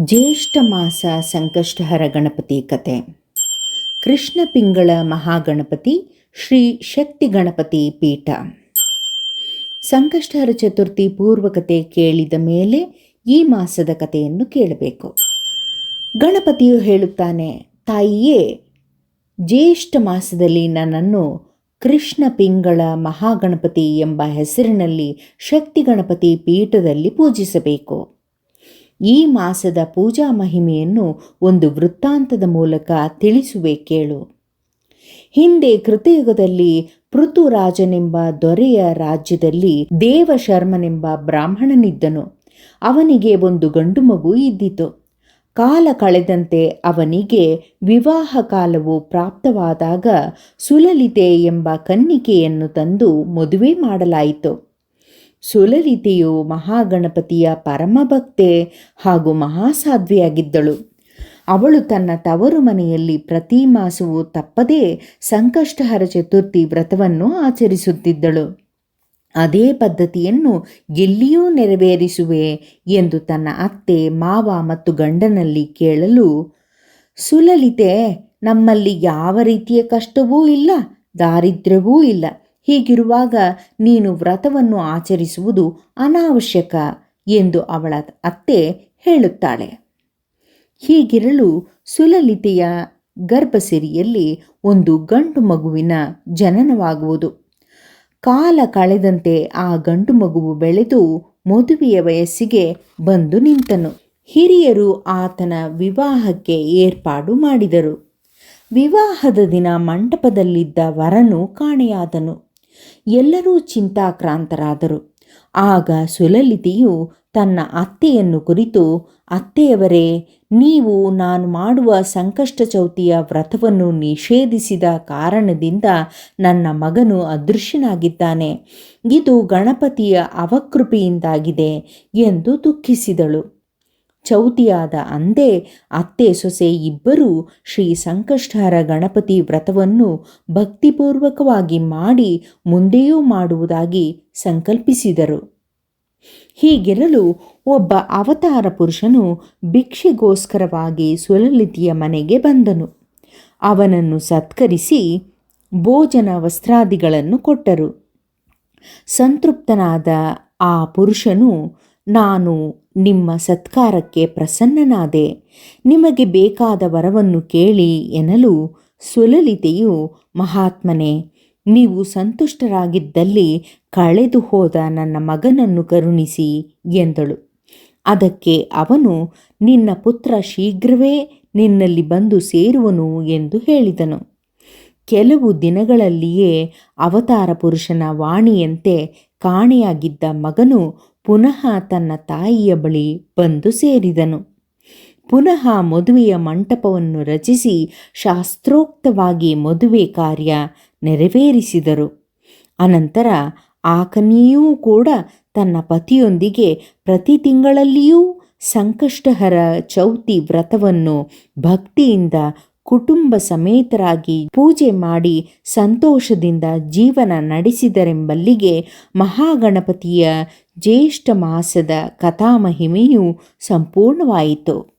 ಜ್ಯೇಷ್ಠ ಮಾಸ ಸಂಕಷ್ಟಹರ ಗಣಪತಿ ಕತೆ. ಕೃಷ್ಣ ಪಿಂಗಳ ಮಹಾಗಣಪತಿ ಶ್ರೀ ಶಕ್ತಿ ಗಣಪತಿ ಪೀಠ. ಸಂಕಷ್ಟಹರ ಚತುರ್ಥಿ ಪೂರ್ವಕತೆ ಕೇಳಿದ ಮೇಲೆ ಈ ಮಾಸದ ಕಥೆಯನ್ನು ಕೇಳಬೇಕು. ಗಣಪತಿಯು ಹೇಳುತ್ತಾನೆ, ತಾಯಿಯೇ, ಜ್ಯೇಷ್ಠ ಮಾಸದಲ್ಲಿ ನನ್ನನ್ನು ಕೃಷ್ಣ ಪಿಂಗಳ ಮಹಾಗಣಪತಿ ಎಂಬ ಹೆಸರಿನಲ್ಲಿ ಶಕ್ತಿ ಗಣಪತಿ ಪೀಠದಲ್ಲಿ ಪೂಜಿಸಬೇಕು. ಈ ಮಾಸದ ಪೂಜಾ ಮಹಿಮೆಯನ್ನು ಒಂದು ವೃತ್ತಾಂತದ ಮೂಲಕ ತಿಳಿಸುವೆ ಕೇಳು. ಹಿಂದೆ ಕೃತಯುಗದಲ್ಲಿ ಪೃಥುರಾಜನೆಂಬ ದೊರೆಯ ರಾಜ್ಯದಲ್ಲಿ ದೇವಶರ್ಮನೆಂಬ ಬ್ರಾಹ್ಮಣನಿದ್ದನು. ಅವನಿಗೆ ಒಂದು ಗಂಡು ಮಗು ಇದ್ದಿತು. ಕಾಲ ಕಳೆದಂತೆ ಅವನಿಗೆ ವಿವಾಹ ಕಾಲವು ಪ್ರಾಪ್ತವಾದಾಗ ಸುಲಲಿತೆ ಎಂಬ ಕನ್ನಿಕೆಯನ್ನು ತಂದು ಮದುವೆ ಮಾಡಲಾಯಿತು. ಸುಲಲಿತೆಯು ಮಹಾಗಣಪತಿಯ ಪರಮಭಕ್ತೆ ಹಾಗೂ ಮಹಾಸಾಧ್ವಿಯಾಗಿದ್ದಳು. ಅವಳು ತನ್ನ ತವರು ಮನೆಯಲ್ಲಿ ಪ್ರತಿ ಮಾಸವೂ ತಪ್ಪದೇ ಸಂಕಷ್ಟಹರ ಚತುರ್ಥಿ ವ್ರತವನ್ನು ಆಚರಿಸುತ್ತಿದ್ದಳು. ಅದೇ ಪದ್ಧತಿಯನ್ನು ಎಲ್ಲಿಯೂ ನೆರವೇರಿಸುವೆ ಎಂದು ತನ್ನ ಅತ್ತೆ, ಮಾವ ಮತ್ತು ಗಂಡನಲ್ಲಿ ಕೇಳಲು, ಸುಲಲಿತೆ, ನಮ್ಮಲ್ಲಿ ಯಾವ ರೀತಿಯ ಕಷ್ಟವೂ ಇಲ್ಲ, ದಾರಿದ್ರ್ಯವೂ ಇಲ್ಲ. ಹೀಗಿರುವಾಗ ನೀನು ವ್ರತವನ್ನು ಆಚರಿಸುವುದು ಅನಾವಶ್ಯಕ ಎಂದು ಅವಳ ಅತ್ತೆ ಹೇಳುತ್ತಾಳೆ. ಹೀಗಿರಲು ಸುಲಲಿತೆಯ ಗರ್ಭಸಿರಿಯಲ್ಲಿ ಒಂದು ಗಂಡು ಮಗುವಿನ ಜನನವಾಗುವುದು. ಕಾಲ ಕಳೆದಂತೆ ಆ ಗಂಡು ಮಗುವು ಬೆಳೆದು ಮದುವೆಯ ವಯಸ್ಸಿಗೆ ಬಂದು ನಿಂತನು. ಹಿರಿಯರು ಆತನ ವಿವಾಹಕ್ಕೆ ಏರ್ಪಾಡು ಮಾಡಿದರು. ವಿವಾಹದ ದಿನ ಮಂಟಪದಲ್ಲಿದ್ದ ವರನು ಕಾಣೆಯಾದನು. ಎಲ್ಲರೂ ಚಿಂತಾಕ್ರಾಂತರಾದರು. ಆಗ ಸುಲಲಿತೆಯು ತನ್ನ ಅತ್ತೆಯನ್ನು ಕುರಿತು, ಅತ್ತೆಯವರೇ, ನೀವು ನಾನು ಮಾಡುವ ಸಂಕಷ್ಟ ಚೌತಿಯ ವ್ರತವನ್ನು ನಿಷೇಧಿಸಿದ ಕಾರಣದಿಂದ ನನ್ನ ಮಗನು ಅದೃಶ್ಯನಾಗಿದ್ದಾನೆ. ಇದು ಗಣಪತಿಯ ಅವಕೃಪೆಯಿಂದಾಗಿದೆ ಎಂದು ದುಃಖಿಸಿದಳು. ಚೌತಿಯಾದ ಅಂದೇ, ಅತ್ತೆ ಸೊಸೆ ಇಬ್ಬರೂ ಶ್ರೀ ಸಂಕಷ್ಟಹರ ಗಣಪತಿ ವ್ರತವನ್ನು ಭಕ್ತಿಪೂರ್ವಕವಾಗಿ ಮಾಡಿ ಮುಂದೆಯೂ ಮಾಡುವುದಾಗಿ ಸಂಕಲ್ಪಿಸಿದರು. ಹೀಗಿರಲು ಒಬ್ಬ ಅವತಾರ ಪುರುಷನು ಭಿಕ್ಷೆಗೋಸ್ಕರವಾಗಿ ಸುಲಲಿತಿಯ ಮನೆಗೆ ಬಂದನು. ಅವನನ್ನು ಸತ್ಕರಿಸಿ ಭೋಜನ ವಸ್ತ್ರಾದಿಗಳನ್ನು ಕೊಟ್ಟರು. ಸಂತೃಪ್ತನಾದ ಆ ಪುರುಷನು ನಾನು ನಿಮ್ಮ ಸತ್ಕಾರಕ್ಕೆ ಪ್ರಸನ್ನನಾದೆ. ನಿಮಗೆ ಬೇಕಾದ ವರವನ್ನು ಕೇಳಿ ಎನ್ನಲು ಸುಲಲಿತೆಯು, ಮಹಾತ್ಮನೇ, ನೀವು ಸಂತುಷ್ಟರಾಗಿದ್ದಲ್ಲಿ ಕಳೆದು ಹೋದ ನನ್ನ ಮಗನನ್ನು ಕರುಣಿಸಿ ಎಂದಳು. ಅದಕ್ಕೆ ಅವನು, ನಿನ್ನ ಪುತ್ರ ಶೀಘ್ರವೇ ನಿನ್ನಲ್ಲಿ ಬಂದು ಸೇರುವನು ಎಂದು ಹೇಳಿದನು. ಕೆಲವು ದಿನಗಳಲ್ಲಿಯೇ ಅವತಾರ ಪುರುಷನ ವಾಣಿಯಂತೆ ಕಾಣೆಯಾಗಿದ್ದ ಮಗನು ಪುನಃ ತನ್ನ ತಾಯಿಯ ಬಳಿ ಬಂದು ಸೇರಿದನು. ಪುನಃ ಮದುವೆಯ ಮಂಟಪವನ್ನು ರಚಿಸಿ ಶಾಸ್ತ್ರೋಕ್ತವಾಗಿ ಮದುವೆ ಕಾರ್ಯ ನೆರವೇರಿಸಿದರು. ಅನಂತರ ಆಕನಿಯೂ ಕೂಡ ತನ್ನ ಪತಿಯೊಂದಿಗೆ ಪ್ರತಿ ತಿಂಗಳಲ್ಲಿಯೂ ಸಂಕಷ್ಟಹರ ಚೌತಿ ವ್ರತವನ್ನು ಭಕ್ತಿಯಿಂದ ಕುಟುಂಬ ಸಮೇತರಾಗಿ ಪೂಜೆ ಮಾಡಿ ಸಂತೋಷದಿಂದ ಜೀವನ ನಡೆಸಿದರೆಂಬಲ್ಲಿಗೆ ಮಹಾಗಣಪತಿಯ ಜ್ಯೇಷ್ಠ ಮಾಸದ ಕಥಾಮಹಿಮೆಯು ಸಂಪೂರ್ಣವಾಯಿತು.